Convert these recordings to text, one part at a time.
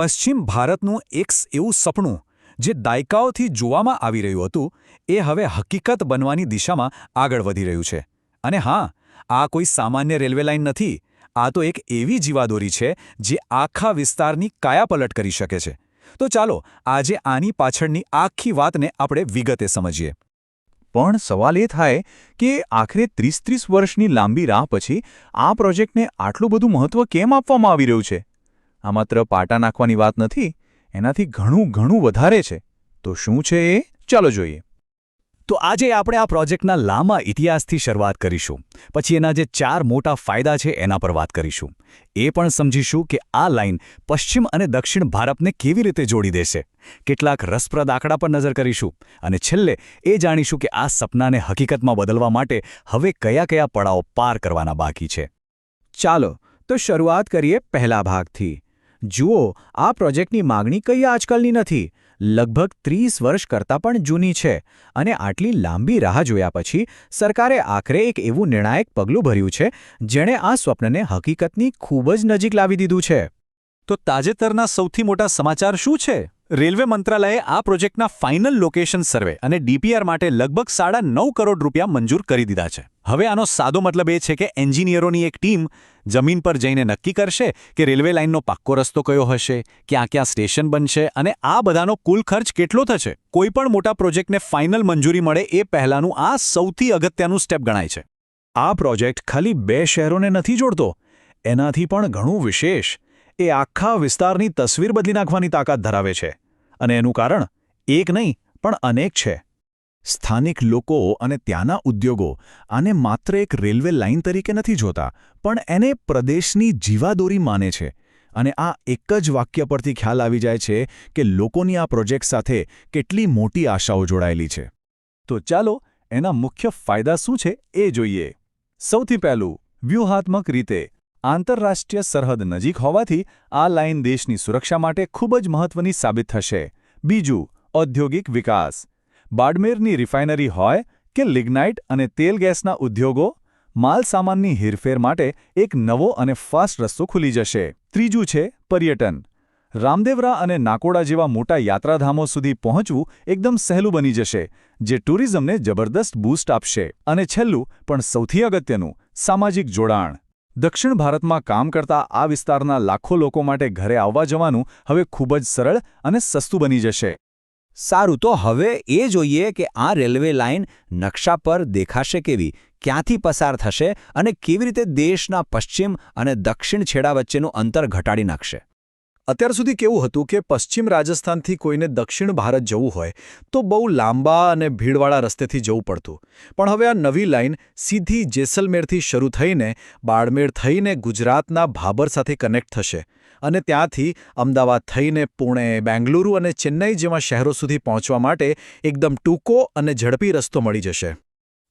પશ્ચિમ ભારતનું એક એવું સપનું જે દાયકાઓથી જોવામાં આવી રહ્યું હતું, એ હવે હકીકત બનવાની દિશામાં આગળ વધી રહ્યું છે. અને હા, આ કોઈ સામાન્ય રેલવે લાઇન નથી, આ તો એક એવી જીવાદોરી છે જે આખા વિસ્તારની કાયાપલટ કરી શકે છે. તો ચાલો, આજે આની પાછળની આખી વાતને આપણે વિગતે સમજીએ. પણ સવાલ એ થાય કે આખરે ત્રીસ ત્રીસ વર્ષની લાંબી રાહ પછી આ પ્રોજેક્ટને આટલું બધું મહત્વ કેમ આપવામાં આવી રહ્યું છે? આ માત્ર પાટા નાખવાની વાત નથી, એનાથી ઘણું ઘણું વધારે છે. તો શું છે એ? ચાલો જોઈએ. તો આજે આપણે આ પ્રોજેક્ટના લાંબા ઇતિહાસથી શરૂઆત કરીશું. પછી એના જે ચાર મોટા ફાયદા છે એના પર વાત કરીશું. એ પણ સમજીશું કે આ લાઇન પશ્ચિમ અને દક્ષિણ ભારતને કેવી રીતે જોડી દેશે. કેટલાક રસપ્રદ આંકડા પર નજર કરીશું અને છેલ્લે એ જાણીશું કે આ સપનાને હકીકતમાં બદલવા માટે હવે કયા કયા પડાવો પાર કરવાના બાકી છે. ચાલો, તો શરૂઆત કરીએ પહેલા ભાગથી. જુઓ, આ પ્રોજેક્ટની માગણી કઈ આજકાલની નથી. લગભગ ત્રીસ વર્ષ કરતાં પણ જૂની છે અને આટલી લાંબી રાહ જોયા પછી સરકારે આખરે એક એવું નિર્ણાયક પગલું ભર્યું છે, જેણે આ સ્વપ્નને હકીકતની ખૂબ જ નજીક લાવી દીધું છે. તો તાજેતરના સૌથી મોટા સમાચાર શું છે? રેલવે મંત્રાલયે આ પ્રોજેક્ટના ફાઇનલ લોકેશન સર્વે અને ડીપીઆર માટે લગભગ સાડા નવ કરોડ રૂપિયા મંજૂર કરી દીધા છે. હવે આનો સાદો મતલબ એ છે કે એન્જિનિયરોની એક ટીમ જમીન પર જઈને નક્કી કરશે કે રેલવે લાઇનનો પાક્કો રસ્તો કયો હશે, ક્યાં ક્યાં સ્ટેશન બનશે અને આ બધાનો કુલ ખર્ચ કેટલો થશે. કોઈપણ મોટા પ્રોજેક્ટને ફાઇનલ મંજૂરી મળે એ પહેલાંનું આ સૌથી અગત્યનું સ્ટેપ ગણાય છે. આ પ્રોજેક્ટ ખાલી બે શહેરોને નથી જોડતો, એનાથી પણ ઘણું વિશેષ. એ આખા વિસ્તારની તસવીર બદલી નાખવાની તાકાત ધરાવે છે અને એનું કારણ એક નહીં, પણ અનેક છે. સ્થાનિક લોકો અને ત્યાંના ઉદ્યોગો આને માત્ર એક રેલવે લાઇન તરીકે નથી જોતા, પણ એને પ્રદેશની જીવાદોરી માને છે અને આ એક જ વાક્ય પરથી ખ્યાલ આવી જાય છે કે લોકોની આ પ્રોજેક્ટ સાથે કેટલી મોટી આશાઓ જોડાયેલી છે. તો ચાલો, એના મુખ્ય ફાયદા શું છે એ જોઈએ. સૌથી પહેલું, વ્યૂહાત્મક રીતે આંતરરાષ્ટ્રીય સરહદ નજીક હોવાથી આ લાઇન દેશની સુરક્ષા માટે ખૂબ જ મહત્વની સાબિત થશે. બીજું, ઔદ્યોગિક વિકાસ. બાડમેરની રિફાઇનરી હોય કે લિગ્નાઇટ અને તેલ ગેસના ઉદ્યોગો, માલસામાનની હેરફેર માટે એક નવો અને ફાસ્ટ રસ્તો ખુલી જશે. ત્રીજું છે, પર્યટન. રામદેવરા અને નાકોડા જેવા મોટા યાત્રાધામો સુધી પહોંચવું એકદમ સહેલું બની જશે, જે ટુરિઝમને જબરદસ્ત બૂસ્ટ આપશે. અને છેલ્લું, પણ સૌથી અગત્યનું, સામાજિક જોડાણ. દક્ષિણ ભારતમાં કામ કરતા આ વિસ્તારના લાખો લોકો માટે ઘરે આવવા જવાનું હવે ખૂબ જ સરળ અને સસ્તું બની જશે. સારું, તો હવે એ જોઈએ કે આ રેલવે લાઇન નકશા પર દેખાશે કેવી, ક્યાંથી પસાર થશે અને કેવી રીતે દેશના પશ્ચિમ અને દક્ષિણ છેડા વચ્ચેનું અંતર ઘટાડી નાખશે. અત્યાર સુધી કેવું હતું કે પશ્ચિમ રાજસ્થાનથી કોઈને દક્ષિણ ભારત જવું હોય, તો બહુ લાંબા અને ભીડવાળા રસ્તેથી જવું પડતું. પણ હવે આ નવી લાઇન સીધી જેસલમેરથી શરૂ થઈને, બાડમેર થઈને ગુજરાતના ભાબર સાથે કનેક્ટ થશે અને ત્યાંથી અમદાવાદ થઈને પુણે, બેંગલુરુ અને ચેન્નઈ જેવા શહેરો સુધી પહોંચવા માટે એકદમ ટૂંકો અને ઝડપી રસ્તો મળી જશે.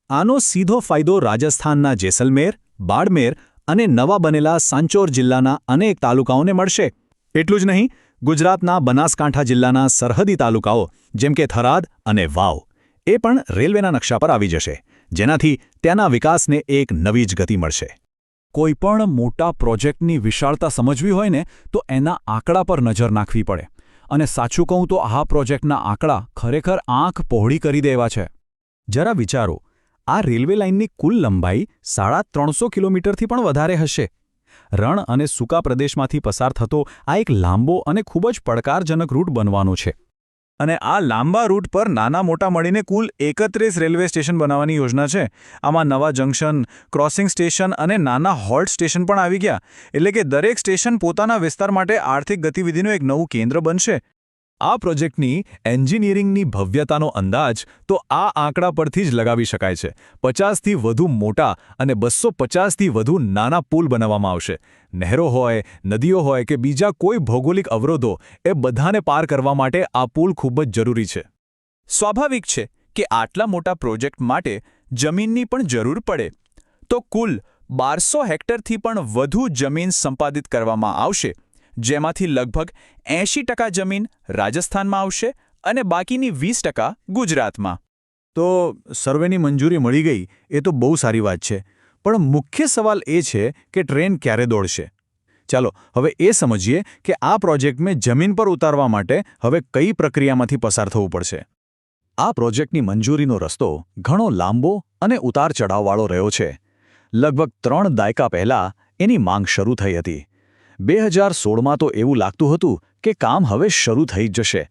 આનો સીધો ફાયદો રાજસ્થાનના જેસલમેર, બાડમેર અને નવા બનેલા સાંચોર જિલ્લાના અનેક તાલુકાઓને મળશે. એટલું જ નહીં, ગુજરાતના બનાસકાંઠા જિલ્લાના સરહદી તાલુકાઓ, જેમ કે થરાદ અને વાવ, એ પણ રેલવેના નકશા પર આવી જશે, જેનાથી ત્યાંના વિકાસને એક નવી જ ગતિ મળશે. કોઈપણ મોટા પ્રોજેક્ટની વિશાળતા સમજવી હોય ને, તો એના આંકડા પર નજર નાખવી પડે. અને સાચું કહું તો આ પ્રોજેક્ટના આંકડા ખરેખર આંખ પહોળી કરી દેવા છે. જરા વિચારો, આ રેલવે લાઇનની કુલ લંબાઈ સાડા ત્રણસો કિલોમીટરથી પણ વધારે હશે. રણ અને સૂકા પ્રદેશમાંથી પસાર થતો આ એક લાંબો અને ખૂબ જ પડકારજનક રૂટ બનવાનો છે. અને આ લાંબા રૂટ પર નાના મોટા મળીને કુલ એકત્રીસ રેલવે સ્ટેશન બનાવવાની યોજના છે. આમાં નવા જંકશન, ક્રોસિંગ સ્ટેશન અને નાના હોલ્ટ સ્ટેશન પણ આવી ગયા. એટલે કે દરેક સ્ટેશન પોતાના વિસ્તાર માટે આર્થિક ગતિવિધિનું એક નવું કેન્દ્ર બનશે. આ પ્રોજેક્ટની એન્જિનિયરિંગની ભવ્યતાનો અંદાજ તો આ આંકડા પરથી જ લગાવી શકાય છે. પચાસથી વધુ મોટા અને બસો પચાસથી વધુ નાના પુલ બનાવવામાં આવશે. નહેરો હોય, નદીઓ હોય કે બીજા કોઈ ભૌગોલિક અવરોધો, એ બધાને પાર કરવા માટે આ પુલ ખૂબ જ જરૂરી છે. સ્વાભાવિક છે કે આટલા મોટા પ્રોજેક્ટ માટે જમીનની પણ જરૂર પડે. તો કુલ બારસો હેક્ટરથી પણ વધુ જમીન સંપાદિત કરવામાં આવશે. જેમાંથી લગભગ એંશી ટકા જમીન રાજસ્થાનમાં આવશે અને બાકીની વીસ ટકા ગુજરાતમાં. તો સર્વેની મંજૂરી મળી ગઈ એ તો બહુ સારી વાત છે. પણ મુખ્ય સવાલ એ છે કે ટ્રેન ક્યારે દોડશે? ચાલો, હવે એ સમજીએ કે આ પ્રોજેક્ટને જમીન પર ઉતારવા માટે હવે કઈ પ્રક્રિયામાંથી પસાર થવું પડશે. આ પ્રોજેક્ટની મંજૂરીનો રસ્તો ઘણો લાંબો અને ઉતાર ચઢાવવાળો રહ્યો છે. લગભગ ત્રણ દાયકા પહેલાં એની માંગ શરૂ થઈ હતી. બે હજાર સોળમાં તો એવું લાગતું હતું કે કામ હવે શરૂ થઈ જશે.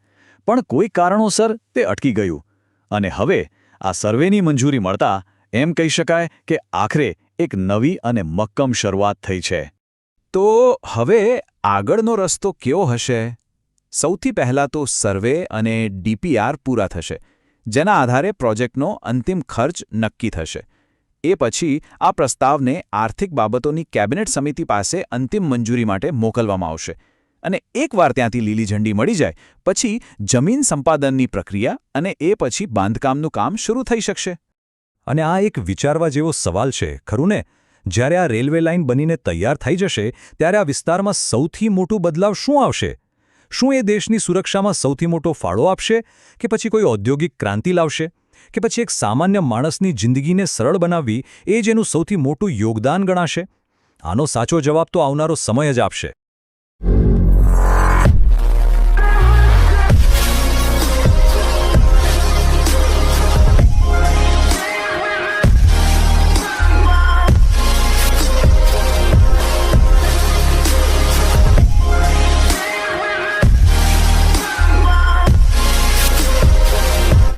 પણ કોઈ કારણોસર તે અટકી ગયું. અને હવે આ સર્વેની મંજૂરી મળતા એમ કહી શકાય કે આખરે એક નવી અને મક્કમ શરૂઆત થઈ છે. તો હવે આગળનો રસ્તો કયો હશે? સૌથી પહેલાં તો સર્વે અને ડીપીઆર પૂરા થશે, જેના આધારે પ્રોજેક્ટનો અંતિમ ખર્ચ નક્કી થશે. એ પછી આ પ્રસ્તાવને આર્થિક બાબતોની કેબિનેટ સમિતિ પાસે અંતિમ મંજૂરી માટે મોકલવામાં આવશે. અને એકવાર ત્યાંથી લીલી ઝંડી મળી જાય, પછી જમીન સંપાદનની પ્રક્રિયા અને એ પછી બાંધકામનું કામ શરૂ થઈ શકશે. અને આ એક વિચારવા જેવો સવાલ છે, ખરું ને? જ્યારે આ રેલવે લાઇન બનીને તૈયાર થઈ જશે, ત્યારે આ વિસ્તારમાં સૌથી મોટું બદલાવ શું આવશે? શું એ દેશની સુરક્ષામાં સૌથી મોટો ફાળો આપશે કે પછી કોઈ ઔદ્યોગિક ક્રાંતિ લાવશે? કે પછી એક સામાન્ય માણસની જિંદગીને સરળ બનાવવી એ જ એનું સૌથી મોટું યોગદાન ગણાશે? આનો સાચો જવાબ તો આવનારો સમય જ આપશે.